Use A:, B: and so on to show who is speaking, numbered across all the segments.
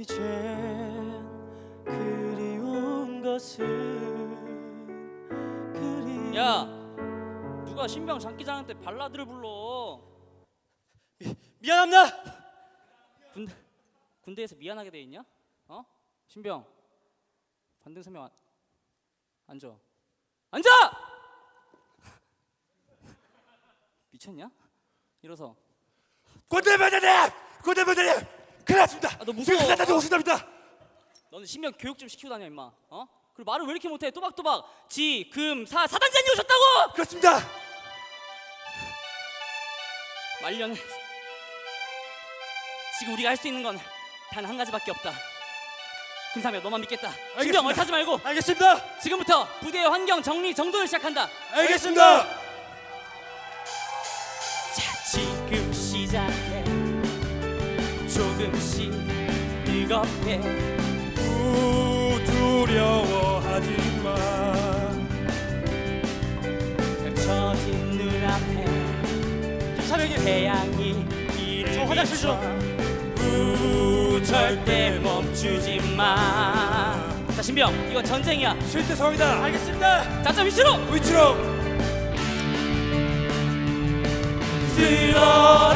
A: 이젠 그리운 것은 그리
B: 야 누가 신병 장기자랑 때 발라드를 불러
A: 미안합니다
B: 군대 군대에서 미안하게 돼 있냐? 어? 신병 반등 서명 안, 앉아 앉아 미쳤냐? 일어서
C: 고대부대님! 고대부대님! 큰일 났습니다!
B: 아, 너 무서워.
C: 지금 사단이 오신답니다!
B: 너는 신병 교육 좀 시키고 다녀 임마 어? 그리고 말을 왜 이렇게 못해 또박또박 지, 금, 사 사단장이 오셨다고
C: 그렇습니다!
B: 말년에 지금 우리가 할 수 있는 건 단 한 가지밖에 없다 김사며 너만 믿겠다
C: 알겠습니다.
B: 얼타지 말고
A: 알겠습니다
B: 지금부터 부대의 환경 정리 정돈을 시작한다
A: 알겠습니다
B: 조금씩 뜨겁게
C: 우 두려워하지 마
B: 펼쳐진 눈앞에
A: 사령님
B: 태양이 길을
A: 저 화장실 좀.
B: 비춰 우 절대 멈추지 마 자 신병 이거 전쟁이야
C: 실태 상황이다!
A: 알겠습니다
B: 자자 위치로
C: 위치로!
B: 쓰러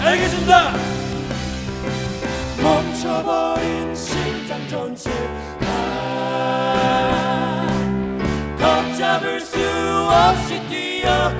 C: 알겠습니다! 멈춰버린 심장 전체 아,
B: 걷잡을 수 없이 뛰어